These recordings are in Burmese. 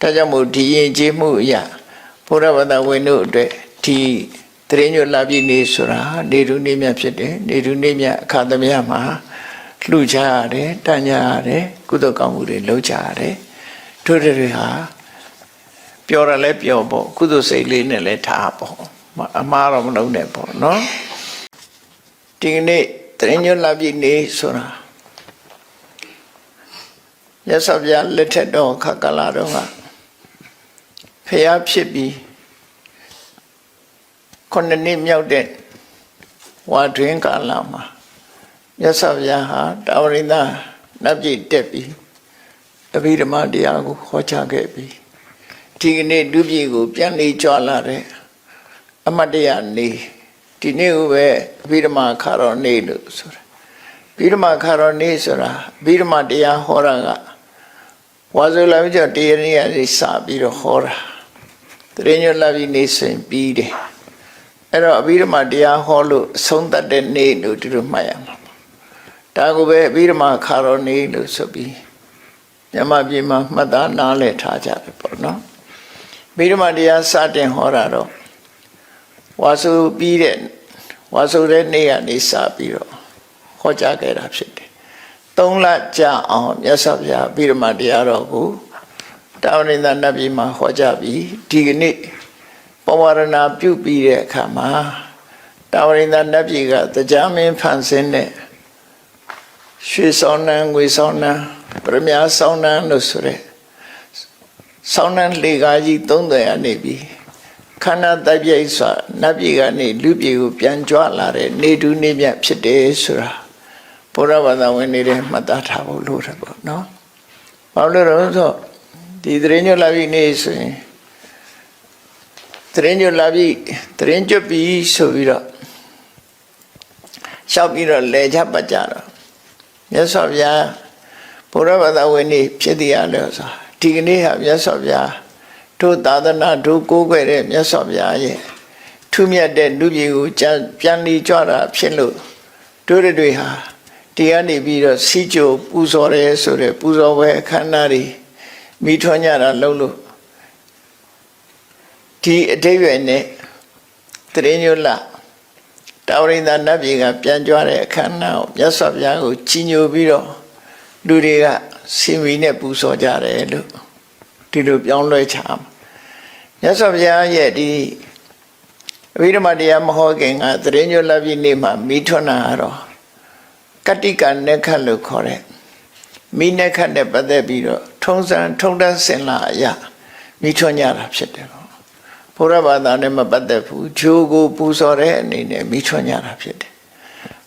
ဒါကြောင့်မို့ဒီယဉ်ကျေးမှုအရာဘုရားဘာသာဝင်တို့အတွက်ဒီတရင်ညွတ်လာပြီနေဆိုတာနေတူနေမြတ်ဖြစ်တယ်နေတူနေမြတ်အခါသမယမှာလှူချရတယ်တန်ညာရတယ်ကုသိုလ်ကောင်းမှုတွေလုပ်ကြရတယ်တို့တွေဟာပြောရလဲပြောပေါ့ကုသိုလ်စိတ်လေးနဲ့လဲထားပေါ့အမှားတော့မလုပ်နဲ့ပေါ့နော်ဒီကနေ့တရင်ညွတ်လာပြီနေဆိုတာရသော်ပြလက်ထက်တော့ခက်ကလာတော့က ဖျားဖြစ်ပြီးခုနှစ်နှစ်မြောက်တဲ့ဝါတွင်ကာလမှာမြတ်စွာဘုရားဟာတာဝရိန္ဒနတ်ပြည်တက်ပြီးအဘိဓမ္မာတရားကိုဟောကြားခဲ့ပြီးဒီကနေ့လူပြည်ကို ပြန်လေကြွလာတဲ့အမတ်တရားနေဒီနေ့ကိုပဲအဘိဓမ္မာခါတော်နေလို့ဆိုတာအဘိဓမ္မာခါတော်နေဆိုတာအဘိဓမ္မာတရားဟောတာကဝါဇုလာမြတ်တရားနေရာလေးစပြီးတော့ဟောတာ တရင်ညလာပြီးနေစဉ်ပြီးတယ်အဲ့တော့အဘိဓမ္မာတရားဟောလို့အဆုံးသတ်တဲ့နေ့လို့ဒီလိုမှတ်ရမှာဒါကိုပဲအဘိဓမ္မာခါတော်နေလို့ဆိုပြီးမြမပြေမှာမှတ်သားနားလည်ထားကြတယ်ပေါ့နော်အဘိဓမ္မာတရားစတင်ဟောတာတော့ဝါစုပြီးတဲ့ဝါစုတဲ့နေ့ကနေစပြီးတော့ဟောကြားခဲ့တာဖြစ်တယ်သုံးလကြာအောင်မြတ်စွာဘုရားအဘိဓမ္မာတရားတော်ကို တာဝရိန္ဒနတ်ပြည်မှာဟောကြားပြီးဒီကနေ့ပဝရဏပြုပြီးတဲ့အခါမှာတာဝရိန္ဒနတ်ပြည်ကတရားမင်းဖန်ဆင်းတဲ့ရွှေဆောင်နှံငွေဆောင်နှံပရမညာဆောင်နှံလို့ဆိုရဲဆောင်နှံလေကားကြီးသုံးတယ်အနေပြီးခန္ဓာတိုက်ပြိတ်စွာနတ်ပြည်ကနေလူပြည်ကိုပြန်ကြွလာတဲ့နေတူးနေမြတ်ဖြစ်တယ်ဆိုတာဘုရားဘာသာဝင်နေတဲ့မှတ်သားထားဖို့လိုတယ်ပေါ့နော်။ဘာလို့လဲဆိုတော့ ဒီသရင်ညွတ်လာပြီနေဆိုရင်သရင်ညွတ်လာပြီသရင်ကျွတ်ပြီဆိုပြီးတော့ရှောက်ပြီးတော့လဲချပတ်ကြတော့မြတ်စွာဘုရားဘုရားဘာသာဝင်နေဖြစ်တရားလို့ဆိုဒီကနေ့ဟာမြတ်စွာဘုရားတို့သာသနာတို့ကိုးကွယ်တဲ့မြတ်စွာဘုရားရဲ့ထူးမြတ်တဲ့လူပြည်ကိုပြန်လီကြွတာဖြစ်လို့တို့တွေဟာတရားနေပြီးတော့စီကြိုပူဇော်ရဲဆိုတဲ့ပူဇော်ပွဲအခမ်းအနားတွေ မိထွန်းကြတာလုံးလို့ဒီအတိတ်ရဲ့နဲ့တရင်ညွတ်လာတာဝရိန္ဒနတ်ပြည်ကပြန်ကြွတဲ့အခမ်းအနားကိုမြတ်စွာဘုရားကိုကြီးညိုပြီးတော့လူတွေကစင်မီနဲ့ပူဇော်ကြတယ်လို့ဒီလိုပြောင်းလဲချာမြတ်စွာဘုရားရဲ့ဒီအဘိဓမ္မာတရားမဟောခင်ကတရင်ညွတ်လာပြီးနေ့မှာမိထွန်းတာကတော့ကတိကနက္ခတ်လို့ခေါ်တဲ့မိနက္ခတ်နဲ့ပတ်သက်ပြီးတော့ ထုံးစံထုံတန်းစင်လာအရာမိထွန်းကြတာဖြစ်တယ်ပေါ့ဘုရားဘာသာနဲ့မပတ်သက်ဘူးဂျိုးကိုပူဇော်တဲ့အနေနဲ့မိထွန်းကြတာဖြစ်တယ်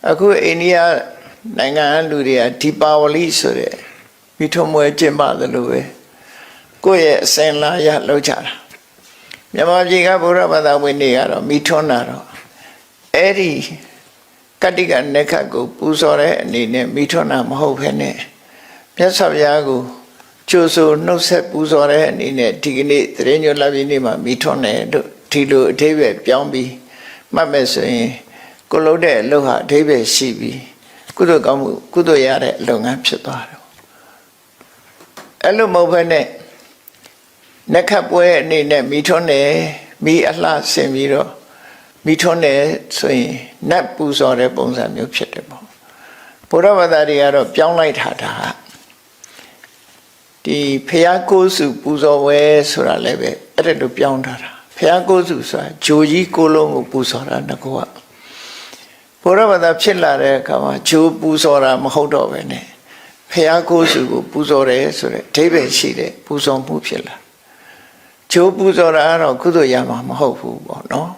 အခုအိန္ဒိယနိုင်ငံလူတွေကဒီပါဝလိဆိုတဲ့မိထွန်းမွဲကျင့်ပါတယ်လို့ပဲကိုယ့်ရဲ့အစင်လာရလောက်ကြတာမြန်မာပြည်ကဘုရားဘာသာဝင်တွေကတော့မိထွန်းတာတော့အဲ့ဒီကတိကနက္ခတ်ကိုပူဇော်တဲ့အနေနဲ့မိထွန်းတာမဟုတ်ဘဲနဲ့မြတ်စွာဘုရားကို ကျိုးဆိုနှုတ်ဆက်ပူဇော်တဲ့အနေနဲ့ဒီကနေ့သရင်ညွတ်လာပြီးနေ့မှာမိထွန်းတယ်တို့ဒီလိုအသေးပဲပြောင်းပြီးမှတ်မဲ့ဆိုရင်ကိုလုံးတဲ့အလုပ်ဟာအသေးပဲရှိပြီးကုသိုလ်ကောင်းမှုကုသိုလ်ရတဲ့လုပ်ငန်းဖြစ်သွားတယ်အဲ့လိုမဟုတ်ဘဲနဲ့နက္ခတ်ပွဲအနေနဲ့မိထွန်းတယ်မိအလှဆင်ပြီးတော့မိထွန်းတယ်ဆိုရင်နတ်ပူဇော်တဲ့ပုံစံမျိုးဖြစ်တယ်ပေါ့ဘုရားဘာသာတွေကတော့ပြောင်းလိုက်တာဒါ ဒီဖျားကိုးစုပူဇော်ဝဲဆိုတာလည်းပဲအဲ့ဒါလိုပြောင်းထားတာဖျားကိုးစုဆိုတာဂျိုကြီးကိုလုံးကိုပူဇော်တာငကောကဘုရားဘာသာဖြစ်လာတဲ့အခါမှာဂျိုးပူဇော်တာမဟုတ်တော့ပဲねဖျားကိုးစုကိုပူဇော်တယ်ဆိုတဲ့အဓိပ္ပာယ်ရှိတဲ့ပူဇော်မှုဖြစ်လာဂျိုးပူဇော်တာကတော့ကုသိုလ်ရမှာမဟုတ်ဘူးပေါ့နော်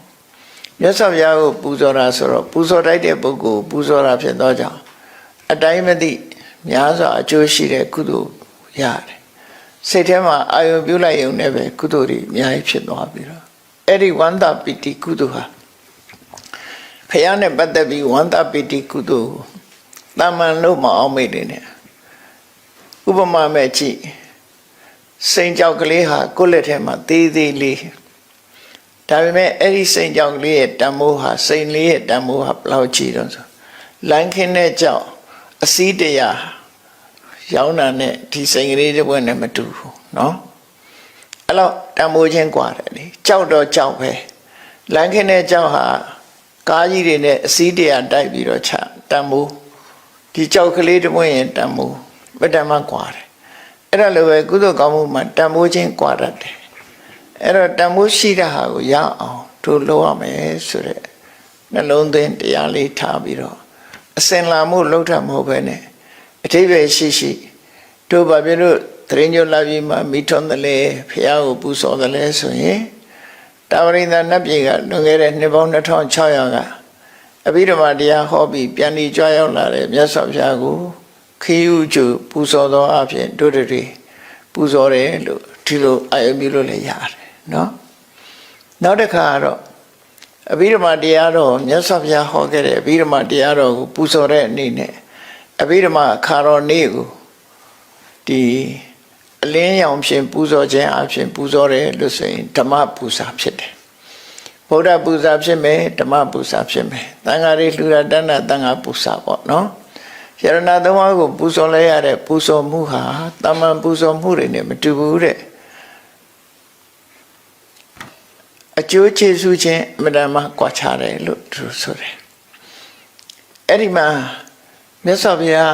မြတ်စွာဘုရားကိုပူဇော်တာဆိုတော့ပူဇော်တိုက်တဲ့ပုဂ္ဂိုလ်ပူဇော်တာဖြစ်သောကြောင့်အတိုင်းမသိများစွာအကျိုးရှိတဲ့ကုသိုလ်ရတယ် စိတ်ထဲမှာအာယုံပြုလိုက်ရုံနဲ့ပဲကုသိုလ်တွေအများကြီးဖြစ်သွားပြီတော့အဲ့ဒီဝန္တာပိတိကုသိုလ်ဟာဖះနဲ့ပတ်သက်ပြီးဝန္တာပိတိကုသိုလ်တာမန်လို့မအောင်မိတယ်နဲ့ဥပမာမဲ့ကြည့်စိန်ကြောက်ကလေးဟာကိုယ့်လက်ထဲမှာသေးသေးလေးဒါပေမဲ့အဲ့ဒီစိန်ကြောက်ကလေးရဲ့တန်မိုးဟာစိန်လေးရဲ့တန်မိုးဟာဘယ်လောက်ကြီးတော့ဆိုလမ်းခင်းတဲ့ကြောက်အစည်းတရား ရောင်းတာနဲ့ဒီစိန်ကလေးတစ်ပွင့်နဲ့မတူဘူးเนาะ အဲ့လောက်တန်ဖိုးချင်းกว่าတယ်လေကြောက်တော့ကြောက်ပဲလမ်းခင်းတဲ့ကြောက်ဟာကားကြီးတွေနဲ့အစည်းတရာတိုက်ပြီးတော့ချတန်ဖိုးဒီကြောက်ကလေးတမွင့်ရင်တန်ဖိုးမတန်မှกว่าတယ်အဲ့ဒါလိုပဲကုသိုလ်ကောင်းမှုမှာတန်ဖိုးချင်းกว่าတတ်တယ်အဲ့တော့တန်ဖိုးရှိတဲ့ဟာကိုရအောင်တို့လုပ်ရမယ်ဆိုတဲ့နှလုံးသွင်းတရားလေးထားပြီးတော့အစင်လာမှုလှုပ်ထမဟုတ်ပဲနဲ့ အထိပ္ပယ်ရှိရှိတို့ဘာဖြစ်လို့သရင်ညလာပြီးမှမိထွန်းတယ်လေဖះကိုပူဇော်တယ်လေဆိုရင်တာဝရိန္ဒနတ်ပြည်ကလွန်ခဲ့တဲ့နှစ်ပေါင်း2600ကအဘိဓမ္မာတရားဟောပြီးပြန်ပြီးကြွားရောက်လာတဲ့မြတ်စွာဘုရားကိုခီးဥကျပူဇော်သောအဖြစ်တို့တွေပူဇော်တယ်လို့ဒီလိုအာယုပြုလို့လည်းရတယ်နော်နောက်တစ်ခါကတော့အဘိဓမ္မာတရားတော်မြတ်စွာဘုရားဟောခဲ့တဲ့အဘိဓမ္မာတရားတော်ကိုပူဇော်တဲ့အနေနဲ့ အဘိဓမ္မာအခါတော်နေ့ကိုဒီအလင်းရောင်ဖြင့်ပူဇော်ခြင်းအဖြစ်ပူဇော်တယ်လို့ဆိုရင်ဓမ္မပူဇာဖြစ်တယ်ဗုဒ္ဓပူဇာဖြစ်မယ်ဓမ္မပူဇာဖြစ်မယ်တန်ဃာတွေလှူတာတဏ္ဍတန်ဃာပူဇာပေါ့နော်ယရဏသုံးပါးကိုပူဇော်လဲရတဲ့ပူဇော်မှုဟာတာမန်ပူဇော်မှုတွေနဲ့မတူဘူးတဲ့အကျိုးကျေးဇူးချင်းအမှန်တမ်းကွာခြားတယ်လို့သူဆိုတယ်အဲ့ဒီမှာ မြတ်စွာဘုရား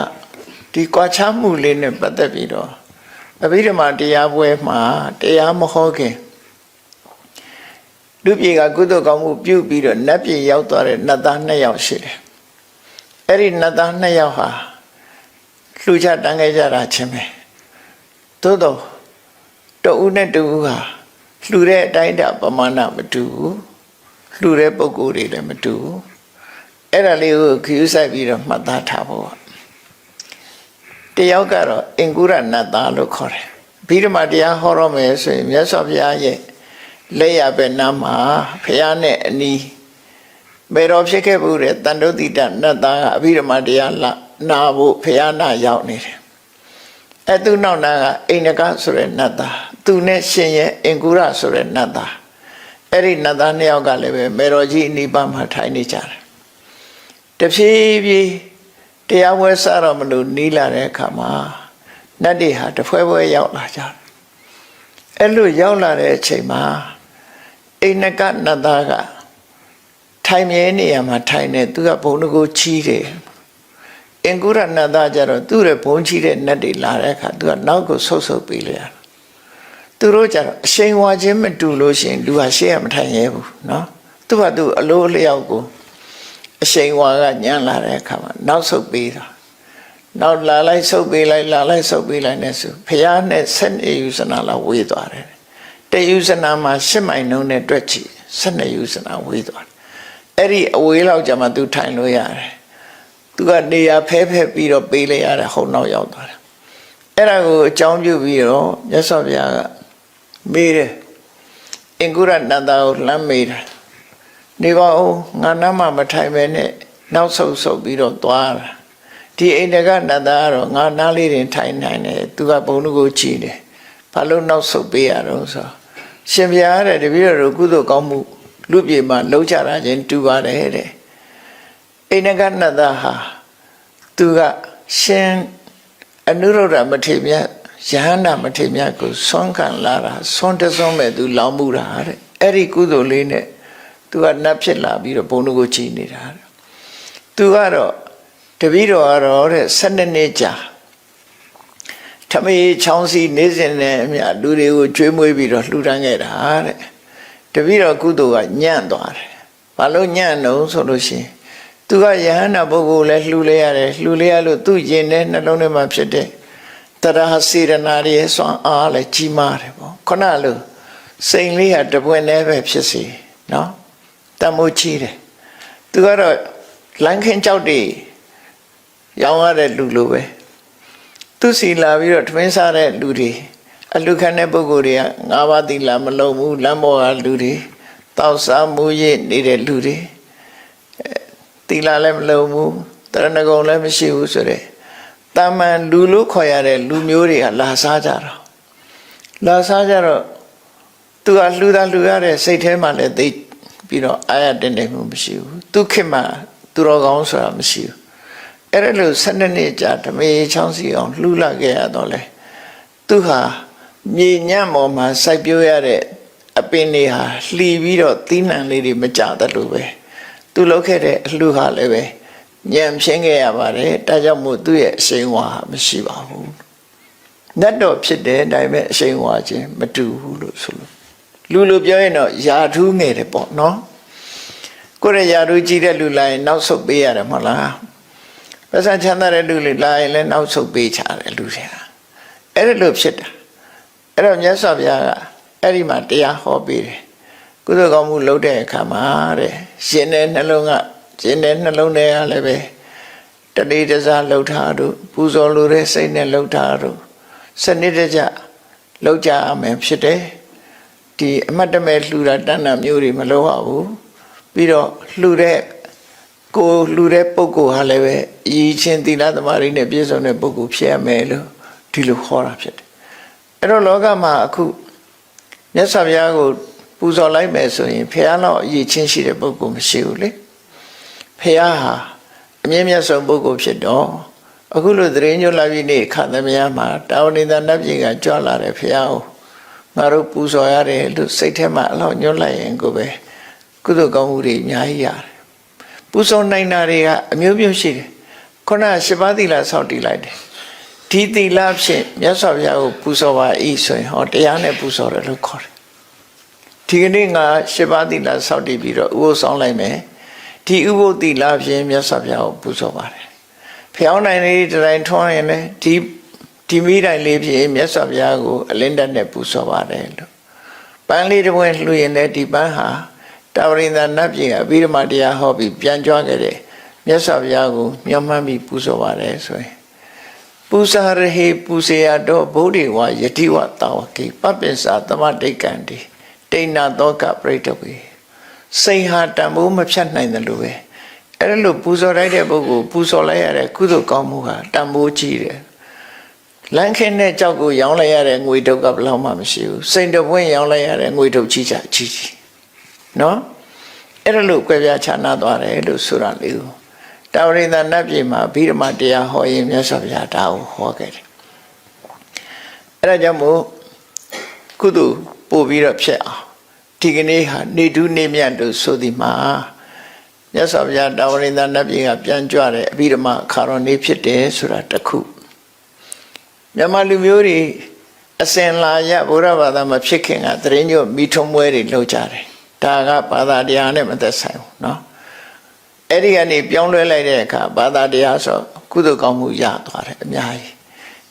ဒီကွာခြားမှုလေးနဲ့ပတ်သက်ပြီးတော့အဘိဓမ္မာတရားပွဲမှာတရားမဟောခင်လူပြေကကုသိုလ်ကောင်းမှုပြုပြီးတော့နတ်ပြေရောက်သွားတဲ့နတ်သား2ယောက်ရှိတယ်အဲ့ဒီနတ်သား2ယောက်ဟာလှူချတန်းခဲ့ကြတာချင်းပဲသို့တော့တဦးနဲ့တဦးဟာလှူတဲ့အတိုင်းတာပမာဏမတူဘူးလှူတဲ့ပုံကိုယ်တွေလည်းမတူဘူး အဲ့ဒါလေးကိုခရူးဆိုင်ပြီးတော့မှတ်သားထားဖို့တယောက်ကတော့အင်္ဂုရနတ်သားလို့ခေါ်တယ်ဘိဓမ္မာတရားဟောရမယ်ဆိုရင်မြတ်စွာဘုရားရဲ့လက်ရပဲနားမှာဘုရားနဲ့အနီးမေတော်ဖြစ်ခဲ့မှုတဲ့တန်တုတိတနတ်သားကအဘိဓမ္မာတရားလာနာဖို့ဘုရားနာရောက်နေတယ်အဲသူနောက်နာကအိန္ဒကဆိုတဲ့နတ်သားသူနဲ့ရှင်ရဲ့အင်္ဂုရဆိုတဲ့နတ်သားအဲ့ဒီနတ်သားနှစ်ယောက်ကလည်းပဲမေတော်ကြီးအနိဗ္ဗာန်မှာထိုင်နေကြတယ် တဖြည်းဖြည်းတရားပွဲစတော့မလို့နီးလာတဲ့အခါမှာနတ်တွေဟာတဖွဲဖွဲရောက်လာကြတယ်အဲ့လိုရောက်လာတဲ့အချိန်မှာအိန္ဒကနတ်သားကထိုင်မြဲနေရမှာထိုင်နေသူကဘုံတကိုချီးတယ်အင်္ဂုရနတ်သားကြတော့သူ့ရဲ့ဘုံချီးတဲ့နတ်တွေလာတဲ့အခါသူကနောက်ကိုဆုတ်ဆုတ်ပေးလိုက်ရတယ်သူတို့ကြတော့အရှိန်ဝါခြင်းမတူလို့ရှိရင်လူဟာရှေ့ရမထိုင်ရဲဘူးเนาะသူကသူအလိုအလျောက်ကို အရှိန်ဝါကညံလာတဲ့အခါမှာနောက်ဆုတ်ပေးတာနောက်လာလိုက်ဆုတ်ပေးလိုက်လာလိုက်ဆုတ်ပေးလိုက်နဲ့ဆိုဖះနဲ့ဆက်နေယူစနာလာဝေးသွားတယ်တယူစနာမှာရှစ်မိုင်နှုံးနဲ့တွက်ချီဆက်နေယူစနာဝေးသွားတယ်အဲ့ဒီအဝေးလောက်ကြမှာသူထိုင်လို့ရတယ်သူကနေရာဖဲဖဲပြီးတော့ပေးလိုက်ရတယ်ဟုတ်နောက်ရောက်သွားတယ်အဲ့ဒါကိုအကြောင်းပြုပြီးတော့မြတ်စွာဘုရားကမေးတယ်အင်္ဂုရနန္ဒာကိုလှမ်းမေးတယ် နေပါဦးငါနားမှာမထိုင်ပဲနဲ့နောက်ဆုတ်ဆုတ်ပြီးတော့သွားတာဒီအိန္ဒကနန္ဒာကတော့ငါနားလေးတင်ထိုင်နိုင်တယ်သူကဘုံလူကိုကြည်တယ်ဘာလို့နောက်ဆုတ်ပေးရတော့ဆိုရှင်ဘုရားတဲ့တပည့်တော်ကုသိုလ်ကောင်းမှုလူပြေမှာလှုပ်ကြတာချင်းတူပါတယ်တဲ့အိန္ဒကနန္ဒာဟာသူကရှင်အနုရုဒ္ဓမထေရမြတ်ယဟန္တာမထေရမြတ်ကိုဆွမ်းခံလာတာဆွမ်းတဆွမ်းမဲ့သူလောင်မှုတာတဲ့အဲ့ဒီကုသိုလ်လေးနဲ့ သူကနတ်ဖြစ်လာပြီးတော့ဘုံတို့ကိုကြည်နေတာတဲ့သူကတော့တပည့်တော်ကတော့တဲ့12နှစ်ကြာထမေးချောင်းစီနေစဉ်နဲ့အမြလူတွေကိုကျွေးမွေးပြီးတော့လှူဒန်းခဲ့တာတဲ့တပည့်တော်ကုသိုလ်ကညံ့သွားတယ်ဘာလို့ညံ့တော့ဆိုလို့ရှိရင်သူကယဟန္တာပုဂ္ဂိုလ်လည်းလှူလဲရတယ်လှူလဲရလို့သူ့ရင်ထဲနှလုံးထဲမှာဖြစ်တဲ့တရဟစေရနာရဲ့ဆွမ်းအားလည်းကြီးမားတယ်ပေါ့ခုနလိုစိန်လေးဟာတပွင့်တည်းပဲဖြစ်စီနော် တမိုးချီးတယ်သူကတော့လမ်းခင်းကြောက်တွေရောင်းရတဲ့လူလိုပဲသူစီလာပြီးတော့ထမင်းစားတဲ့လူတွေအလူခံတဲ့ပုဂ္ဂိုလ်တွေကငါးပါးသီလာမလုံးဘူးလမ်းပေါ်ကလူတွေတောက်စားမှုရနေတဲ့လူတွေသီလာလည်းမလုံးဘူးတရဏဂုံလည်းမရှိဘူးဆိုတဲ့တာမန်လူလို့ခေါ်ရတဲ့လူမျိုးတွေကလာစားကြတော့လာစားကြတော့သူကလှူတာလှူရတဲ့စိတ်ထဲမှာလည်းသိ ပြီးတော့အာရတင်တယ်မှုမရှိဘူးသူခင်မှာသူတော်ကောင်းဆိုတာမရှိဘူးအဲ့ဒါလို့12နှစ်ကြာဓမေချောင်းစီအောင်လှူလာခဲ့ရတော့လေသူဟာမြေညံ့ပေါ်မှာစိုက်ပျိုးရတဲ့အပင်တွေဟာလှီပြီးတော့သီးနှံလေးတွေမကြတတ်လို့ပဲသူလုပ်ခဲ့တဲ့အလှဟာလည်းပဲညံဖြင်းခဲ့ရပါတယ်ဒါကြောင့်မို့သူ့ရဲ့အရှိန်ဝါမရှိပါဘူးနတ်တော်ဖြစ်တယ်ဒါပေမဲ့အရှိန်ဝါခြင်းမတူဘူးလို့ဆိုလို့ လူလူပြောရင်တော့ယာထူးငယ်တယ်ပေါ့နော်ကိုရယာထူးကြည့်တဲ့လူလာရင်နောက်ဆုတ်ပေးရတယ်မဟုတ်လားပတ်စံချမ်းသာတဲ့လူတွေလာရင်လည်းနောက်ဆုတ်ပေးချတယ်လူတွေကအဲ့ဒါလို့ဖြစ်တာအဲ့တော့မြတ်စွာဘုရားကအဲ့ဒီမှာတရားဟောပေးတယ်ကုသိုလ်ကောင်းမှုလုပ်တဲ့အခါမှာတဲ့ရှင်တဲ့နှလုံးကရှင်တဲ့နှလုံးထဲကလည်းပဲတတိတစားလှုပ်ထားတို့ပူဇော်လိုတဲ့စိတ်နဲ့လှုပ်ထားတို့စနစ်တကျလှုပ်ကြရမယ်ဖြစ်တယ် ဒီအမတ်တမဲ့လှူတာတဏ္ဍမျိုးတွေမလုပ်ရဘူးပြီးတော့လှူတဲ့ကိုလှူတဲ့ပုဂ္ဂိုလ်ဟာလည်းပဲအည်ချင်းသီလသမားတွေနဲ့ပြည့်စုံတဲ့ပုဂ္ဂိုလ်ဖြစ်ရမယ်လို့ဒီလိုခေါ်တာဖြစ်တယ်အဲ့တော့လောကမှာအခုမြတ်စွာဘုရားကိုပူဇော်လိုက်မယ်ဆိုရင်ဖះလောက်အည်ချင်းရှိတဲ့ပုဂ္ဂိုလ်မရှိဘူးလေဖះဟာအမြင့်မြတ်ဆုံးပုဂ္ဂိုလ်ဖြစ်တော့အခုလိုသတင်းညွှန်လာပြီးနေခတ်သမယမှာတာဝဏိတနတ်ပြည်ကကြွလာတယ်ဖះကို ငါတို့ပူဇော်ရတယ်လို့စိတ်ထဲမှာအလောက်ညွှန်လိုက်ရင်ကိုပဲကုသိုလ်ကောင်းမှုတွေအများကြီးရတယ်ပူဇော်နိုင်တာတွေကအမျိုးမျိုးရှိတယ်ခုနကရှစ်ပါးသီလဆောက်တည်လိုက်တယ်ဒီသီလဖြင့်မြတ်စွာဘုရားကိုပူဇော်ပါဤဆိုရင်ဟောတရားနဲ့ပူဇော်တယ်လို့ခေါ်တယ်ဒီကနေ့ငါရှစ်ပါးသီလဆောက်တည်ပြီးတော့ဥပုသ်ဆောင်လိုက်မယ်ဒီဥပုသ်သီလဖြင့်မြတ်စွာဘုရားကိုပူဇော်ပါတယ်ဖျောင်းနိုင်လေးတိုင်းထွန်းရင်လည်းဒီ ဒီမိတိုင်းလေးဖြင့်မြတ်စွာဘုရားကိုအလင်းတက်နဲ့ပူဇော်ပါတယ်လို့ပန်းလေးတစ်ပွင့်လှူရင်လည်းဒီပန်းဟာတာဝရိန္ဒနတ်ပြည်ကအဘိဓမ္မာတရားဟောပြီးပြန်ကြွခဲ့တဲ့မြတ်စွာဘုရားကိုမျှော်မှန်းပြီးပူဇော်ပါတယ်ဆိုရင်ပူဇာရဟေပူဇေယတော့ဗုဒ္ဓေဝယတိဝတာဝကေပပ္ပစ္စာသမဒိဋ္ဌံတိတိဏသောကပရိတ္တဝေစိတ်ဟာတန်ဖိုးမဖြတ်နိုင်တယ်လို့ပဲအဲ့ဒါလို့ပူဇော်လိုက်တဲ့ပုဂ္ဂိုလ်ပူဇော်လိုက်ရတဲ့ကုသိုလ်ကောင်းမှုဟာတန်ဖိုးကြီးတယ် လမ်းခင်းတဲ့ကြောက်ကိုရောင်းလိုက်ရတဲ့ငွေတုပ်ကဘယ်လောက်မှမရှိဘူးစိန်တပွင့်ရောင်းလိုက်ရတဲ့ငွေတုပ်ကြီးချကြီးကြီးနော်အဲ့ဒါလို့ကြွယ်ပြချာနာသွားတယ်လို့ဆိုတာလေးကိုတာဝရိန္ဒနတ်ပြည်မှာဗိဓမာတရားဟောရင်မြတ်စွာဘုရားဒါကိုဟောခဲ့တယ်အဲ့ဒါကြောင့်မို့ကုသိုလ်ပို့ပြီးတော့ဖြစ်အောင်ဒီကနေ့ဟာနေတူးနေမြတ်တို့ဆိုဒီမှာမြတ်စွာဘုရားတာဝရိန္ဒနတ်ပြည်ကပြန်ကြွတဲ့အဗိဓမာခါရောနေဖြစ်တယ်ဆိုတာတစ်ခု မြန်မာလူမျိုးတွေအစင်လာရဘုရားဘာသာမဖြစ်ခင်ကသတရင်ညို့မိထုံးပွဲတွေလုပ်ကြတယ်ဒါကဘာသာတရားနဲ့မသက်ဆိုင်ဘူးเนาะအဲ့ဒီကနေပြောင်းလဲလိုက်တဲ့အခါဘာသာတရားဆိုကုသိုလ်ကောင်းမှုရသွားတယ်အများကြီး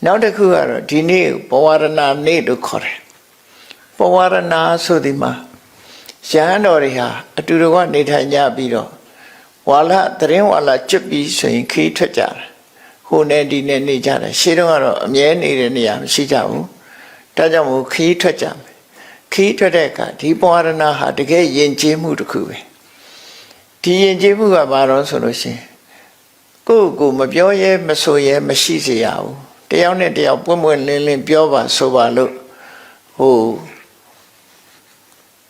နောက်တစ်ခုကတော့ဒီနေ့ဘဝရဏနေ့လို့ခေါ်တယ်ဘဝရဏဆိုဒီမှာရဟန်းတော်တွေဟာအတူတကွနေထိုင်ကြပြီးတော့ဝါလသရင်ဝါလကျွတ်ပြီးဆိုရင်ခီးထွက်ကြတယ် ဟိုနဲ့ဒီနဲ့နေကြတယ်ရှေးတုန်းကတော့အမြဲနေတဲ့နေရာမရှိကြဘူးဒါကြောင့်မို့ခီးထွက်ကြမယ်ခီးထွက်တဲ့အခါဒီဘဝရဏဟာတကယ်ယဉ်ကျေးမှုတစ်ခုပဲဒီယဉ်ကျေးမှုကဘာလို့ဆိုလို့ရှိရင်ကိုယ့်ကိုယ်မပြောရဲမဆိုရဲမရှိစေရဘူးတယောက်နဲ့တယောက်ပွင့်ပွင့်လင်းလင်းပြောပါဆိုပါလို့ဟို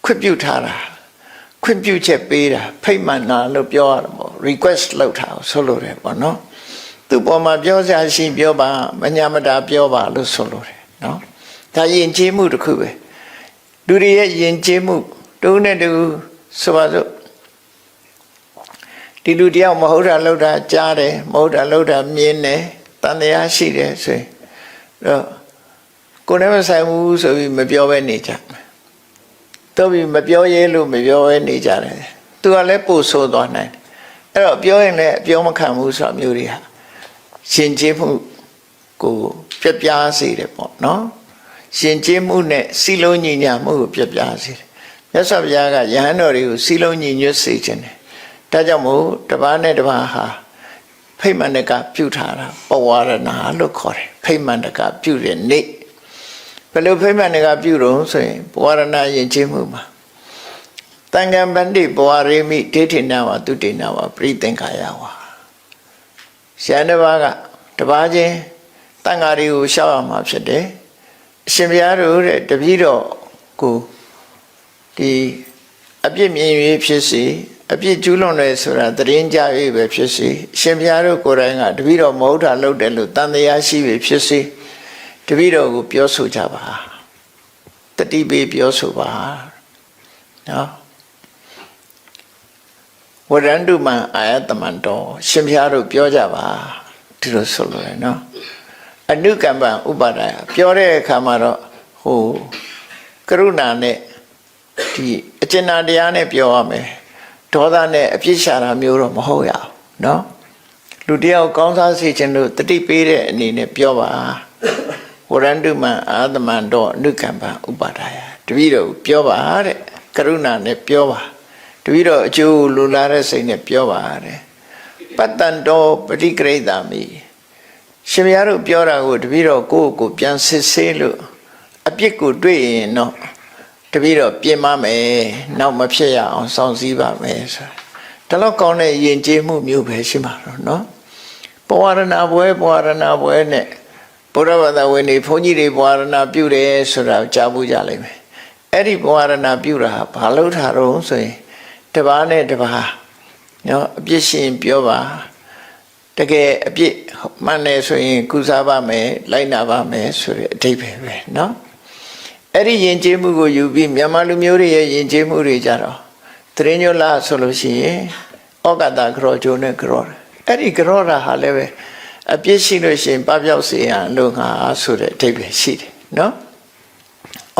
ခွင့်ပြုထားတာခွင့်ပြုချက်ပေးတာဖိတ်မှန်တာလို့ပြောရတာပေါ့ request လုပ်တာဆိုလို့တယ်ပေါ့နော် သူ့ပေါ်မှာပြောစရာရှိပြောပါမညာမတာပြောပါလို့ဆိုလို့တယ်နော်ဒါယဉ်ကျေးမှုတစ်ခုပဲလူတွေရဲ့ယဉ်ကျေးမှုတူနဲ့တူဆိုပါစို့ဒီလူတယောက်မဟုတ်တာလောက်တာကြားတယ်မဟုတ်တာလောက်တာမြင်တယ်တန်တရားရှိတယ်ဆိုရင်တော့ကိုယ်နဲ့မဆိုင်ဘူးဆိုပြီးမပြောဘဲနေကြတော့ပြီးမပြောရဲလို့မပြောဘဲနေကြတယ်သူကလည်းပို့ဆိုးသွားနိုင်တယ်အဲ့တော့ပြောရင်လည်းအပြောမခံဘူးဆိုတာမျိုးတွေဟာ ရှင်ကျေးမှုကိုပြပြစေတယ်ပေါ့နော်ရှင်ကျေးမှုနဲ့စီလုံးညီညာမှုကိုပြပြစေတယ်မြတ်စွာဘုရားကယဟန်တော်တွေကိုစီလုံးညီညွတ်စေခြင်းတယ်ဒါကြောင့်မို့တပားနဲ့တပားဟာဖိမှန်တကပြုထားတာပဝရဏလို့ခေါ်တယ်ဖိမှန်တကပြုတဲ့နေ့ဘယ်လိုဖိမှန်တကပြုတော့ဆိုရင်ပဝရဏယဉ်ကျေးမှုမှာတန်ခံပန္တိပဝရေမိဒိဋ္ဌိနဝတုတိနဝပရိသင်္ခာယဝါ ရှမ်းတစ်ပါးကတပားချင်းတန်ဃာတွေကိုရှောက်ရမှာဖြစ်တယ်အရှင်ဘုရားတို့တဲ့တပည့်တော်ကိုဒီအပြစ်မြင်၍ဖြစ်စီအပြစ်ကျူးလွန်တယ်ဆိုတာသတင်းကြ၍ပဲဖြစ်စီရှင်ဘုရားတို့ကိုယ်တိုင်ကတပည့်တော်မဟုတ်တာလုပ်တယ်လို့တန်တရားရှိပြီဖြစ်စီတပည့်တော်ကိုပြောဆိုကြပါတတိပေးပြောဆိုပါနော် ဝရန္တုမံအာယတမန္တောရှင်ဖျားတို့ပြောကြပါဒီလိုဆိုလို့ရနော်အနုကမ္ပံဥပါဒာယပြောတဲ့အခါမှာတော့ဟိုကရုဏာနဲ့ဒီအကျဉ်းတရားနဲ့ပြောရမယ်ဒေါသနဲ့အပြစ်ရှာတာမျိုးတော့မဟုတ်ရအောင်နော်လူတယောက်ကောင်းစားစေခြင်းလို့တတိပေးတဲ့အနေနဲ့ပြောပါဝရန္တုမံအာသမန္တောအနုကမ္ပံဥပါဒာယတပည့်တော်ပြောပါတဲ့ကရုဏာနဲ့ပြောပါ တပည့်တော်အကျိုးလူလာတဲ့စိတ်နဲ့ပြောပါတဲ့ပတ္တန်တောပฏิကရိတာမိရှင်မရတို့ပြောတာကိုတပည့်တော်ကိုယ့်ကိုယ်ပြန်စစ်ဆေးလို့အပြစ်ကိုတွေ့ရင်တော့တပည့်တော်ပြင်မမယ်နောက်မဖြစ်ရအောင်စောင့်စည်းပါမယ်ဆိုတာဒါတော့ကောင်းတဲ့ယဉ်ကျေးမှုမျိုးပဲရှိမှာတော့เนาะပဝရဏဘွဲပဝရဏဘွဲနဲ့ဘုရားဘာသာဝင်တွေဘုန်းကြီးတွေပဝရဏပြုတယ်ဆိုတာကြားဖို့ကြလိမ့်မယ်အဲ့ဒီပဝရဏပြုတာဟာဘာလို့ထားတော့ဆိုရင် တပါးနဲ့တပါးနော်အပြစ်ရှင်ပြောပါတကယ်အပြစ်မှန်တယ်ဆိုရင်ကုစားပါမယ်လိုက်နာပါမယ်ဆိုတဲ့အဓိပ္ပာယ်ပဲနော်အဲ့ဒီယဉ်ကျေးမှုကိုယူပြီးမြန်မာလူမျိုးတွေရဲ့ယဉ်ကျေးမှုတွေကြတော့တရင်ညလဆိုလို့ရှိရင်ဩကတာကရောဂျိုနဲ့ကရောအဲ့ဒီကရောရာဟာလည်းပဲအပြစ်ရှိလို့ရှိရင်ပပျောက်စေရန်လို့ငါဆိုတဲ့အဓိပ္ပာယ်ရှိတယ်နော်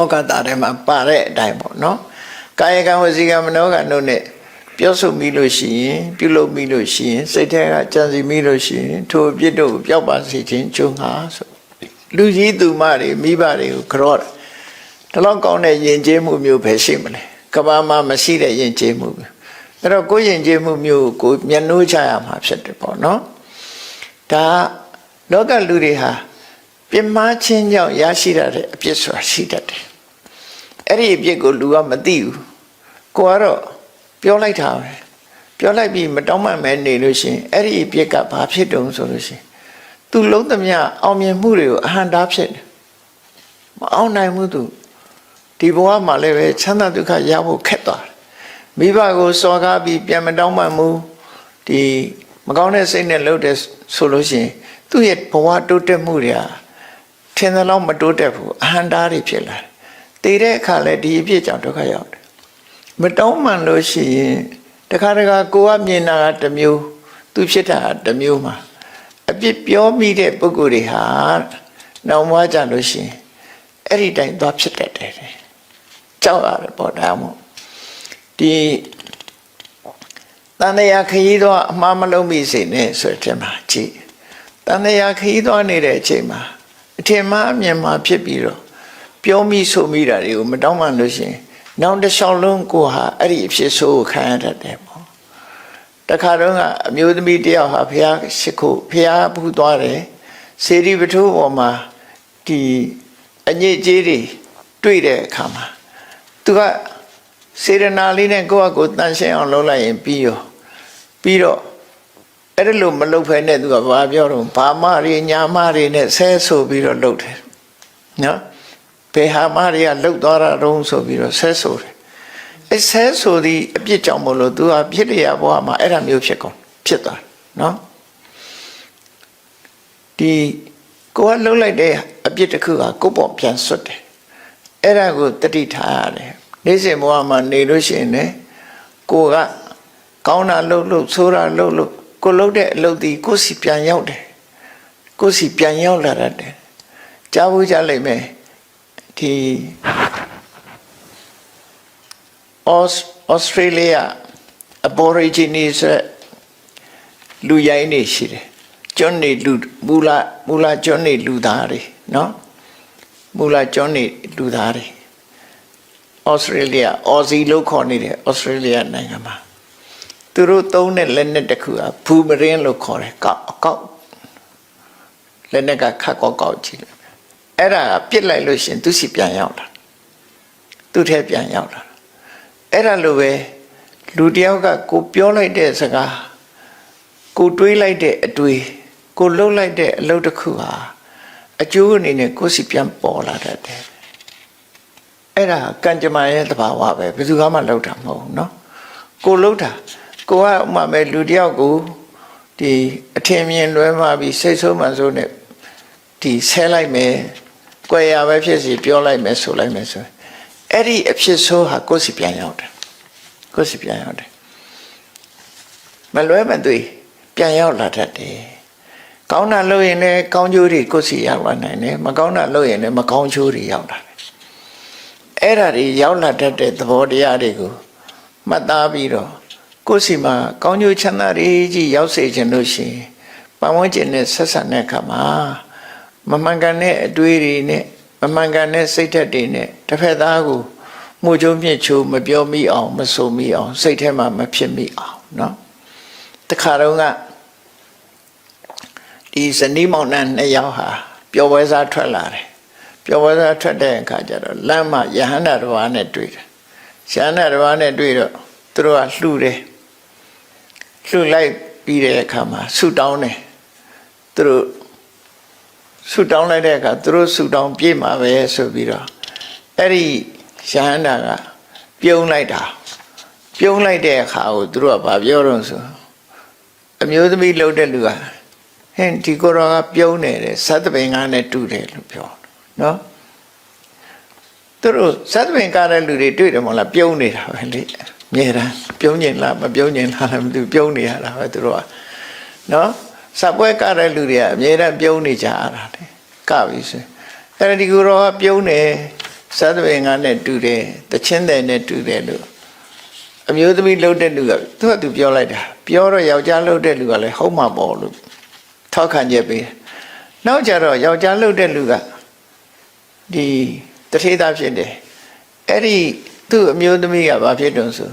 ဩကတာထဲမှာပါတဲ့အတိုင်းပေါ့နော် ကာယကံဝစီကံမနောကံတို့နဲ့ပြောဆိုမိလို့ရှိရင်ပြုလုပ်မိလို့ရှိရင်စိတ်ထဲကကြံစီမိလို့ရှိရင်ထိုအပြစ်တို့ကိုပျောက်ပါစေခြင်းကျုံငါဆိုလူကြီးသူမတွေမိဘတွေကိုကရောတာဒီလောက်ကောင်းတဲ့ယဉ်ကျေးမှုမျိုးပဲရှိမလဲကဘာမှာမရှိတဲ့ယဉ်ကျေးမှုမျိုးအဲ့တော့ကိုယ်ယဉ်ကျေးမှုမျိုးကိုမျက်နှိုးချရမှာဖြစ်တယ်ပေါ့နော်ဒါလောကလူတွေဟာပြင်းမာခြင်းကြောင့်ရရှိရတဲ့အပြစ်ဆိုတာရှိတတ်တယ်အဲ့ဒီအပြစ်ကိုလူကမသိဘူး ကိုကတော့ပြောလိုက်တာပဲပြောလိုက်ပြီးမတောင်းမှန်မဲနေလို့ရှိရင်အဲ့ဒီအပြစ်ကဘာဖြစ်တုံဆိုလို့ရှိရင်သူလုံးသမျှအောင်မြင်မှုတွေကိုအဟံတားဖြစ်တယ်မအောင်နိုင်ဘူးသူဒီဘဝမှာလည်းပဲချမ်းသာဒုက္ခရဖို့ခက်သွားတယ်မိဘကိုစော်ကားပြီးပြန်မတောင်းမှမူဒီမကောင်းတဲ့စိတ်နဲ့လှုပ်တဲ့ဆိုလို့ရှိရင်သူ့ရဲ့ဘဝတိုးတက်မှုတွေဟာထင်သလောက်မတိုးတက်ဘူးအဟံတားတွေဖြစ်လာတယ်တည်တဲ့အခါလဲဒီအဖြစ်ကြောင့်ဒုက္ခရောက်တယ် မတောင်းမှန်လို့ရှိရင်တခါတခါကိုကမြင်တာကတစ်မျိုး သူဖြစ်တာကတစ်မျိုးမှာအပြစ်ပြောမိတဲ့ပုဂ္ဂိုလ်တွေဟာနောက်မှကြလို့ရှိရင်အဲ့ဒီတိုင်းသွားဖြစ်တတ်တယ်တဲ့ကြောက်ရတယ်ပေါ့ဒါမို့ဒီတန်တရာခရီးတော့အမှားမလုံးမိစေနဲ့ဆိုတဲ့မှာကြည့်တန်တရာခရီးတော့နေတဲ့အချိန်မှာအထင်မှားအမြင်မှာဖြစ်ပြီးတော့ပြောမိဆိုမိတာတွေကိုမတောင်းမှလို့ရှိရင် နောက်တစ်လျှောက်လုံးကိုဟာအဲ့ဒီအဖြစ်ဆိုးကိုခံရတတ်တယ်ပေါ့တခါတော့ကအမျိုးသမီးတယောက်ဟာဖះရှိခိုးဖះဘူးသွားတယ်စေတီပထိုးပေါ်မှာဒီအညစ်အကြေးတွေတွေ့တဲ့အခါမှာသူကစေရနာလေးနဲ့ကိုယ့်အကိုတန်ရှင်းအောင်လုပ်လိုက်ရင်ပြီးရောပြီးတော့အဲ့ဒါလို့မလုပ်ဖဲနဲ့သူကဘာပြောတော့ဘာမတွေညာမတွေနဲ့ဆဲဆိုပြီးတော့လုပ်တယ်နော် ဘယ်ဟာမတွေကလှုပ်သွားတာတုံးဆိုပြီးတော့ဆဲဆိုတယ်အဲဆဲဆိုသည့်အပြစ်ကြောင့်မလို့သူကဖြစ်လျက်ဘဝမှာအဲ့ဒါမျိုးဖြစ်ကုန်ဖြစ်သွားတယ်နော်ဒီကိုကလှုပ်လိုက်တဲ့အပြစ်တစ်ခုကကိုယ့်ပေါ်ပြန်ဆွတ်တယ်အဲ့ဒါကိုတတိထားရတယ်နေ့စဉ်ဘဝမှာနေလို့ရှိရင်လည်းကိုကကောင်းတာလှုပ်လှုပ်ဆိုးတာလှုပ်လှုပ်ကိုလှုပ်တဲ့အလုပ်ဒီကိုစီပြန်ရောက်တယ်ကိုစီပြန်ရောက်လာတတ်တယ်ကြားဖို့ကြလိမ့်မယ် ဒီဩစတြေးလျ aborigines လူရိုင်းနေရှိတယ်ကျွန်းနေလူမူလာမူလာကျွန်းနေလူသားတွေနော်မူလာကျွန်းနေလူသားတွေဩစတြေးလျအော်စီလို့ခေါ်နေတယ်ဩစတြေးလျနိုင်ငံမှာသူတို့သုံးတဲ့လက်နက်တစ်ခုကဘူမရင်လို့ခေါ်တယ်ကောက်အကောက်လက်နက်ကခတ်ကောက်ကောက်ကြည့်လိုက် အဲ့ဒါပြစ်လိုက်လို့ရှရင်သူစီပြန်ရောက်လာသူ့ထဲပြန်ရောက်လာအဲ့ဒါလိုပဲလူတယောက်ကကိုပြောလိုက်တဲ့စကားကိုတွေးလိုက်တဲ့အတွေးကိုလှုပ်လိုက်တဲ့အလုပ်တစ်ခုဟာ အကျိုးအနေနဲ့ကိုယ်စီပြန်ပေါ်လာတတ်တယ်အဲ့ဒါကံကြမ္မာရဲ့သဘာဝပဲဘယ်သူမှလောက်တာမဟုတ်ဘူးเนาะကိုလောက်တာကိုကဥမာမဲ့လူတယောက်ကိုဒီအထင်မြင်လွဲမှာပြီးစိတ်ဆိုးမှန်ဆိုးနဲ့ဒီဆဲလိုက်မယ် ကြွယ်ရပဲဖြစ်စီပြောလိုက်မယ်ဆိုလိုက်မယ်ဆိုရင်အဲ့ဒီအဖြစ်ဆိုးဟာကိုယ်စီပြန်ရောက်တယ်ကိုယ်စီပြန်ရောက်တယ်မလွဲမသွေပြန်ရောက်လာတတ်တယ်ကောင်းတာလုပ်ရင်လည်းကောင်းကျိုးတွေကိုယ်စီရောက်လာနိုင်တယ်မကောင်းတာလုပ်ရင်လည်းမကောင်းကျိုးတွေရောက်လာတယ်အဲ့ဒါတွေရောက်လာတတ်တဲ့သဘောတရားတွေကိုမှတ်သားပြီးတော့ကိုယ်စီမှာကောင်းကျိုးချမ်းသာတွေကြီးရောက်စေခြင်းလို့ရှိရင်ပတ်ဝန်းကျင်နဲ့ဆက်ဆံတဲ့အခါမှာ မမှန်ကန်တဲ့အတွေးတွေနဲ့မမှန်ကန်တဲ့စိတ်ဓာတ်တွေနဲ့တစ်ဖက်သားကိုမှုချုံမြင့်ချိုးမပြောမိအောင်မဆိုမိအောင်စိတ်ထဲမှာမဖြစ်မိအောင်เนาะတခါတော့ကဒီဇနီးမောင်နှံနှစ်ယောက်ဟာပျော်ပွဲစားထွက်လာတယ်ပျော်ပွဲစားထွက်တဲ့အခါကျတော့လမ်းမှာယဟန္တာတစ်ပါးနဲ့တွေ့တယ်ယဟန္တာတစ်ပါးနဲ့တွေ့တော့သူတို့ကလှူတယ်လှူလိုက်ပြီးတဲ့အခါမှာဆူတောင်းတယ်သူတို့ ဆူတောင်းလိုက်တဲ့အခါသူတို့ဆူတောင်းပြေးမှာပဲဆိုပြီးတော့အဲ့ဒီယဟန္တာကပြုံးလိုက်တာပြုံးလိုက်တဲ့အခါကိုသူတို့ကဗာပြောတော့ဆိုအမျိုးသမီးလှုပ်တဲ့လူကဟင်ဒီကိုယ်တော်ကပြုံးနေတယ်သတ္တပင်ကနဲ့တူတယ်လို့ပြောနော်သူတို့သတ္တပင်ကားတဲ့လူတွေတွေ့တယ်မဟုတ်လားပြုံးနေတာပဲလေအမြဲတမ်းပြုံးကျင်လားမပြုံးကျင်လားလည်းမသိဘူးပြုံးနေရတာပဲသူတို့ကနော် စပွဲကားတဲ့လူတွေကအမြဲတမ်းပြုံးနေကြရတာလေကပြီဆိုအဲ့ဒီကိုယ်တော်ကပြုံးနေသတ္တပင်ကနဲ့တူတယ်တချင်းတယ်နဲ့တူတယ်လို့အမျိုးသမီးလှုပ်တဲ့လူကသူကသူပြောလိုက်တာပြောတော့ယောက်ျားလှုပ်တဲ့လူကလည်းဟုတ်မှာပေါ့လို့ထောက်ခံချက်ပေးတယ်နောက်ကြတော့ယောက်ျားလှုပ်တဲ့လူကဒီတထေးသားဖြစ်တယ်အဲ့ဒီသူ့အမျိုးသမီးကဘာဖြစ်တုံးဆို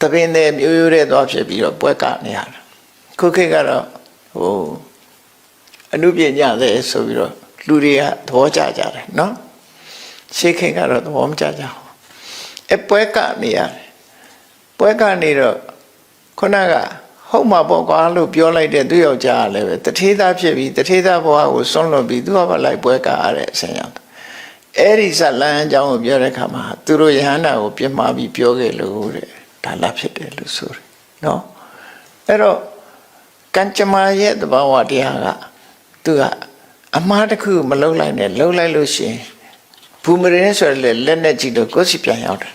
တပင်တဲ့မျိုးရိုးတဲ့သွားဖြစ်ပြီးတော့ပွဲကနေရတာခုခေတ်ကတော့ ဟိုအနုပညာလည်းဆိုပြီးတော့လူတွေကသဘောကျကြတယ်နော်ရှေးခေတ်ကတော့သဘောမကျကြဘူးအပွဲကနေရတယ်ပွဲကနေတော့ခုနကဟုတ်မှာပေါ့ကွာလို့ပြောလိုက်တဲ့သူယောက်ျားကလည်းပဲတထေးသားဖြစ်ပြီးတထေးသားဘဝကိုစွန့်လွတ်ပြီးသူကပဲလိုက်ပွဲကရတဲ့အဆင်ရောက်တယ်အဲ့ဒီဇလန်းအကြောင်းကိုပြောတဲ့အခါမှာသူတို့ယဟန္တာကိုပြစ်မှားပြီးပြောခဲ့လို့တဲ့ဒါလာဖြစ်တယ်လို့ဆိုတယ်နော်အဲ့တော့ ကံကြမ္မာရဲ့သဘာဝတရားကသူကအမှားတစ်ခုမလုံးလိုက်နဲ့လုံးလိုက်လို့ရှိရင်ဘူမရင်ဆိုရလေလက်နဲ့ကြည့်တော့ကိုယ်စီပြန်ရောက်တယ်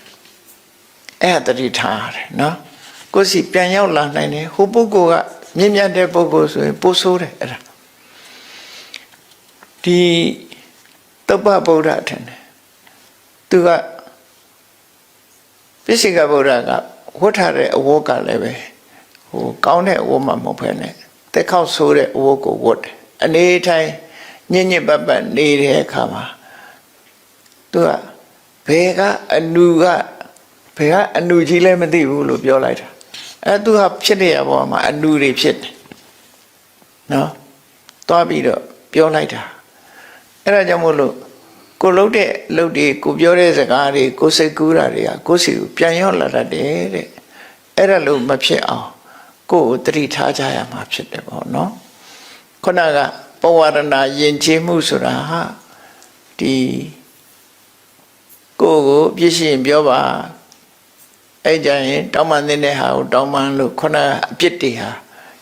အဲ့ဒါတတိထားရတယ်နော်ကိုယ်စီပြန်ရောက်လာနိုင်တယ်ဟိုပုဂ္ဂိုလ်ကမြင့်မြတ်တဲ့ပုဂ္ဂိုလ်ဆိုရင်ပို့ဆိုးတယ်အဲ့ဒါဒီတပ္ပဗုဒ္ဓထင်တယ်သူကပိစိကဗုဒ္ဓကဝတ်ထားတဲ့အဝတ်ကလည်းပဲ ဟိုကောင်းတဲ့အဝတ်မှမဟုတ်ဖ ೇನೆ တက်ခေါက်ဆိုးတဲ့အဝတ်ကိုဝတ်တယ်အနေထိုင်ညဉ့်ညဉ့်ပတ်ပတ်နေတဲ့အခါမှာသူကဘယ်ကအနူကဘယ်ကအနူကြီးလဲမသိဘူးလို့ပြောလိုက်တာအဲသူကဖြစ်တဲ့ဘောမှာအနူတွေဖြစ်တယ်နော်သွားပြီးတော့ပြောလိုက်တာအဲ့ဒါကြောင့်မို့လို့ကိုလှုပ်တဲ့လှုပ်တွေကိုပြောတဲ့စကားတွေကိုစိတ်ကူးတာတွေကကိုစီကိုပြန်ရောက်လာတတ်တယ်တဲ့အဲ့ဒါလို့မဖြစ်အောင် ကိုယ်ကိုတတိထားကြရမှာဖြစ်တယ်ပေါ့နော်ခုနကပဝရဏယဉ်ကျေးမှုဆိုတာဟာဒီကိုယ်ကိုပြည့်စုံပြောပါအဲ့ကြရင်တောင်းပန်တဲ့ဟာကိုတောင်းပန်လို့ခုနကအပြစ်တွေဟာ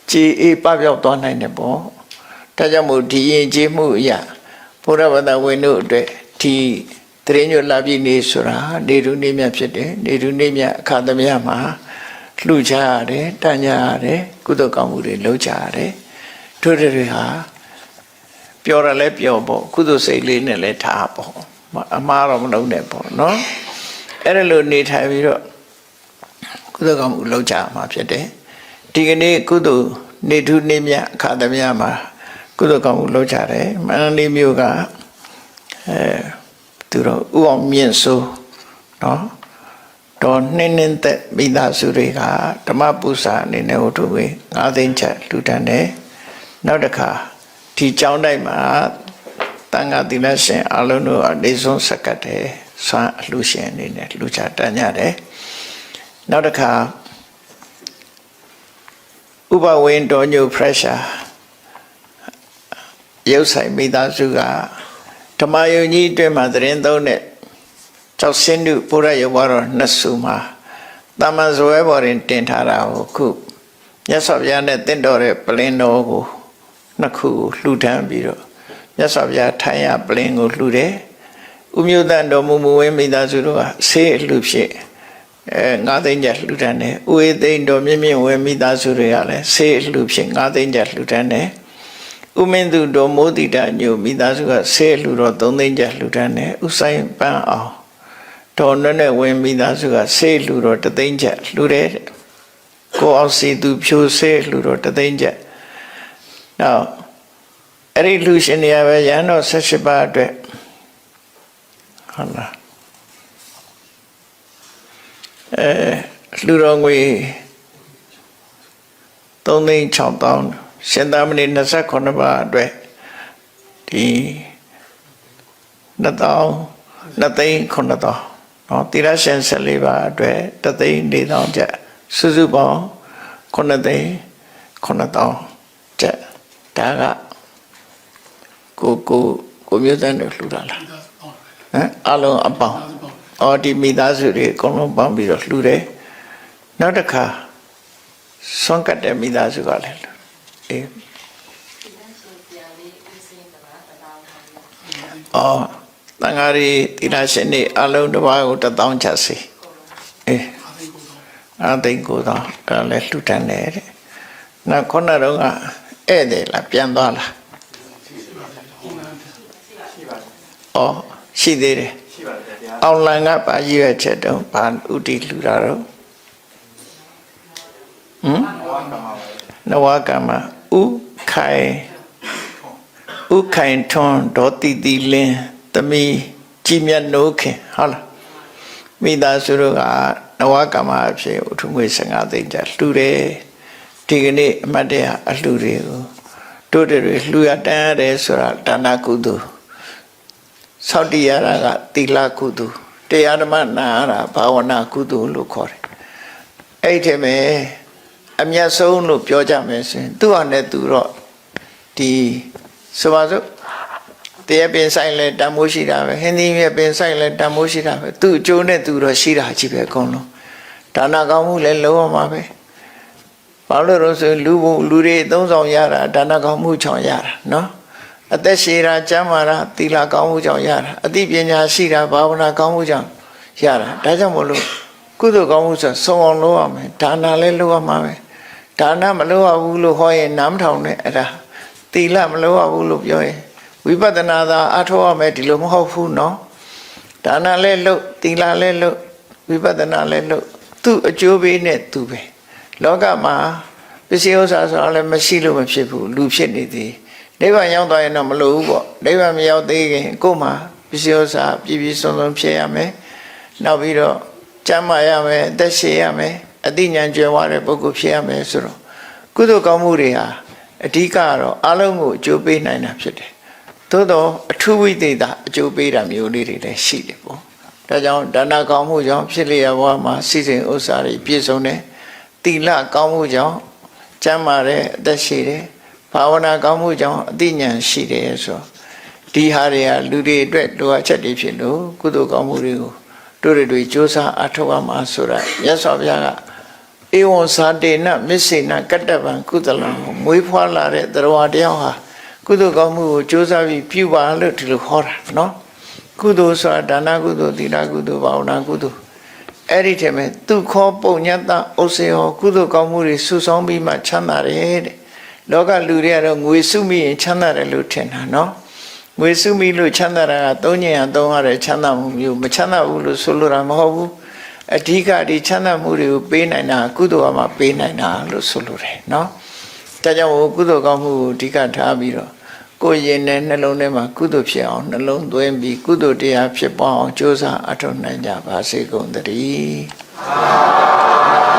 ကြည်အေးပပြောက်သွားနိုင်တယ်ပေါ့ဒါကြောင့်မို့ဒီယဉ်ကျေးမှုအရာဘုရားဘာသာဝင်တို့အတွက်ဒီတရင်ညွတ်လာပြီနေဆိုတာနေတူနေမြတ်ဖြစ်တယ်နေတူနေမြတ်အခါသမယမှာ လှူချရတယ်တန်ကြရတယ်ကုသကောင်းမှုတွေလုပ်ကြရတယ်တို့တွေဟာပြောရလဲပြောပေါ့ကုသစိတ်လေးနဲ့လဲထားပေါ့အမှားတော့မလုပ်နဲ့ပေါ့နော်အဲ့ဒါလိုနေထိုင်ပြီးတော့ကုသကောင်းမှုလုပ်ကြမှာဖြစ်တယ်ဒီကနေ့ကုသနေထုနေမြတ်အခါသမယမှာကုသကောင်းမှုလုပ်ကြတယ်မန္တလေးမြို့ကအဲသူတို့ဥအောင်မြင့်ဆိုးနော် တော့နှင်းနှင်းသက်မိသားစုတွေကဓမ္မပူဇာအနေနဲ့ဝတ္ထုဝေ9သိန်းချက်လူတန်းတယ်နောက်တစ်ခါဒီကျောင်းတိုက်မှာတန်ခါတိလရှင်အလုံးတို့အနေဆုံးစကတ်တယ်ဆွမ်းအလှရှင်အနေနဲ့လူချတန်းကြတယ်နောက်တစ်ခါဥပဝင်းတော်ညို pressure ရုပ်ဆိုင်မိသားစုကဓမ္မယုံကြီးအတွင်းမှာသတင်းသုံးတဲ့ ကျောက်စင်းတုဘုရားရုပ်ဘွားတော်နှစ်စုမှာတာမန်ဇွဲဘော်ရင်တင်ထားတာကိုခုမြတ်စွာဘုရားနဲ့တင့်တော်တဲ့ပလင်းတော်ကိုနှစ်ခုလှူဒန်းပြီးတော့မြတ်စွာဘုရားထိုင်ရပလင်းကိုလှူတယ်ဥဥမျိုးတန်တော်မူမူဝင်းမိသားစုတို့ကဆေးအလှဖြင့်အဲငါးသိန်းကျပ်လှူဒန်းတယ်ဥေသိန်းတော်မြင့်မြင့်ဝင်းမိသားစုတွေကလည်းဆေးအလှဖြင့်ငါးသိန်းကျပ်လှူဒန်းတယ်ဥမင်းသူတော်မိုးတိတာညိုမိသားစုကဆေးအလှတော့3သိန်းကျပ်လှူဒန်းတယ်ဥဆိုင်ပန်းအောင် တော်နဲ့နဲ့ဝင်းမိသားစုကဆေးလှူတော့3သိန်းကျပ်လှူတယ်တဲ့ကိုအောင်စီသူဖြိုဆေးလှူတော့3သိန်းကျပ်နောက်အဲ့ဒီလူရှင်တွေကပဲရဟန်းတော်78ပါးအတွက်ဟုတ်လားအဲလူတော်ငွေ3သိန်း6000ရှင်သာမဏေ28ပါးအတွက်ဒီ2000 2သိန်း9000 နော်တိရရှင်14ပါးအတွက်3သိန်း4000ကျပ်စုစုပေါင်း9သိန်း9000ကျပ်ဒါကကိုကိုကိုမျိုးတန်းတို့လှူတာလားဟမ်အလုံးအပေါင်းအော်ဒီမိသားစုတွေအကုန်လုံးပေါင်းပြီးတော့လှူတယ်နောက်တစ်ခါဆွမ်းကတ်တဲ့မိသားစုကလည်းလှူအေးအော် တန်ဃာရီတိရရှင်တွေအလုံးတစ်ပါးကို1000ချက်စီအေးအသိန်းကိုတော့အဲ့ဒါလည်းလှူတန်းတယ်တဲ့နောက်ခုနတော့ကဧည့်သည်လားပြန်သွားလား။အော်ရှိသေးတယ်ရှိပါတယ်ဗျာ။အောင်လန်ကပါရည်ရွယ်ချက်တုံးဘာဥတီလှူတာတော့ဟမ်ဝါကမှာပါနဝကမ္မဥခိုင်ဥခိုင်ထွန်းဒေါတိတိလင်း တမီကြည်မြတ်နိုးခင်ဟုတ်လားမိသားစုတို့ကနဝကမ္မအဖြစ်ဥထုငွေ15သိန်းကျလှူတယ်ဒီကနေ့အမတ်တရအလှူတွေကိုတို့တွေလှူရတန်းရတယ်ဆိုတာဒါနကုသိုလ်သောက်တည်ရတာကသီလကုသိုလ်တရားဓမ္မနာရတာဘာဝနာကုသိုလ်လို့ခေါ်တယ်အဲ့ဒီမဲ့အမျက်ဆုံးလို့ပြောကြမယ်ဆိုရင်သူ့ဟာနဲ့သူတော့ဒီဆိုပါစို့ တရားပင်ဆိုင်လဲတန်မိုးရှိတာပဲဟင်းသီးမြပင်ဆိုင်လဲတန်မိုးရှိတာပဲသူ့အကျိုးနဲ့သူတော့ရှိတာကြီးပဲအကုန်လုံးဒါနကောင်းမှုလည်းလုံးဝမှာပဲဘာလို့လဲဆိုရင်လူဘုလူတွေသုံးဆောင်ရတာဒါနကောင်းမှုချောင်ရတာနော်အသက်ရှည်တာကျမ်းမာတာသီလကောင်းမှုကြောင့်ရတာအသိပညာရှိတာဘာဝနာကောင်းမှုကြောင့်ရတာဒါကြောင့်မို့လို့ကုသိုလ်ကောင်းမှုဆိုဆုံးအောင်လုပ်ရမယ်ဒါနလည်းလုပ်ရမှာပဲဒါနမလုပ်ရဘူးလို့ဟောရင်နားမထောင်နဲ့အဲ့ဒါသီလမလုပ်ရဘူးလို့ပြောရင် ဝိပဿနာသာအထောက်ရမယ်ဒီလိုမဟုတ်ဘူးနော်ဒါနလည်းလုပ်သီလလည်းလုပ်ဝိပဿနာလည်းလုပ်သူ့အကျိုးပေးနဲ့သူပဲလောကမှာပစ္စည်းဥစ္စာဆိုတာလည်းမရှိလို့မဖြစ်ဘူးလူဖြစ်နေသေးနိဗ္ဗာန်ရောက်သွားရင်တော့မလိုဘူးပေါ့နိဗ္ဗာန်မရောက်သေးခင်ကို့မှာပစ္စည်းဥစ္စာပြည့်ပြည့်စုံစုံဖြစ်ရမယ်နောက်ပြီးတော့ကျမ်းမာရမယ်အသက်ရှင်ရမယ်အသိဉာဏ်ကျွယ်ဝတဲ့ပုဂ္ဂိုလ်ဖြစ်ရမယ်ဆိုတော့ကုသိုလ်ကောင်းမှုတွေဟာအဓိကတော့အလုံးကိုအကျိုးပေးနိုင်တာဖြစ်တယ် သို့တော့အထူးဝိသေသအကျိုးပေးတာမျိုးလေးတွေလည်းရှိတယ်ပေါ့ဒါကြောင့်ဒါနကောင်းမှုကြောင့်ဖြစ်လျက်ဘဝမှာစိစိမ်ဥစ္စာတွေပြည့်စုံတယ်တိလကောင်းမှုကြောင့်ကျမ်းမာတဲ့အသက်ရှိတယ်ဘာဝနာကောင်းမှုကြောင့်အသိဉာဏ်ရှိတယ်ဆိုတော့ဒီဟာတွေကလူတွေအတွက်လိုအပ်ချက်တွေဖြစ်လို့ကုသိုလ်ကောင်းမှုတွေကိုတို့တွေတွေစ조사အထောက်အမှာဆိုတာမြတ်စွာဘုရားကဧဝံသာတေနမစ္စေနကတ္တဗံကုသလံကိုမွေးဖွားလာတဲ့တရားတယောက်ဟာ ကုသိုလ်ကောင်းမှုကိုစ조사ပြီးပြုပါလို့ဒီလိုခေါ်တာနော်ကုသိုလ်ဆိုတာဒါနကုသိုလ်သီလကုသိုလ်ဘာဝနာကုသိုလ်အဲ့ဒီထဲမှာသူခောပုံညတ္တဥစေဟောကုသိုလ်ကောင်းမှုတွေစုဆောင်းပြီးမှချမ်းသာတယ်တဲ့လောကလူတွေကတော့ငွေစုမိရင်ချမ်းသာတယ်လို့ထင်တာနော်ငွေစုမိလို့ချမ်းသာတာကသုံးညင်ရသုံးရတဲ့ချမ်းသာမှုမျိုးမချမ်းသာဘူးလို့ဆိုလိုတာမဟုတ်ဘူးအဓိကဒီချမ်းသာမှုတွေကိုပေးနိုင်တာကုသိုလ်ကမှပေးနိုင်တာလို့ဆိုလိုတယ်နော်ဒါကြောင့်မို့ကုသိုလ်ကောင်းမှုကိုအဓိကထားပြီးတော့ ကိုယ်ရင်နဲ့နှလုံးထဲမှာကုသိုလ်ဖြစ်အောင်နှလုံးသွင်းပြီးကုသိုလ်တရားဖြစ်ပေါ်အောင်ကြိုးစားအထောက်နိုင်ကြပါစေကုန်သတည်း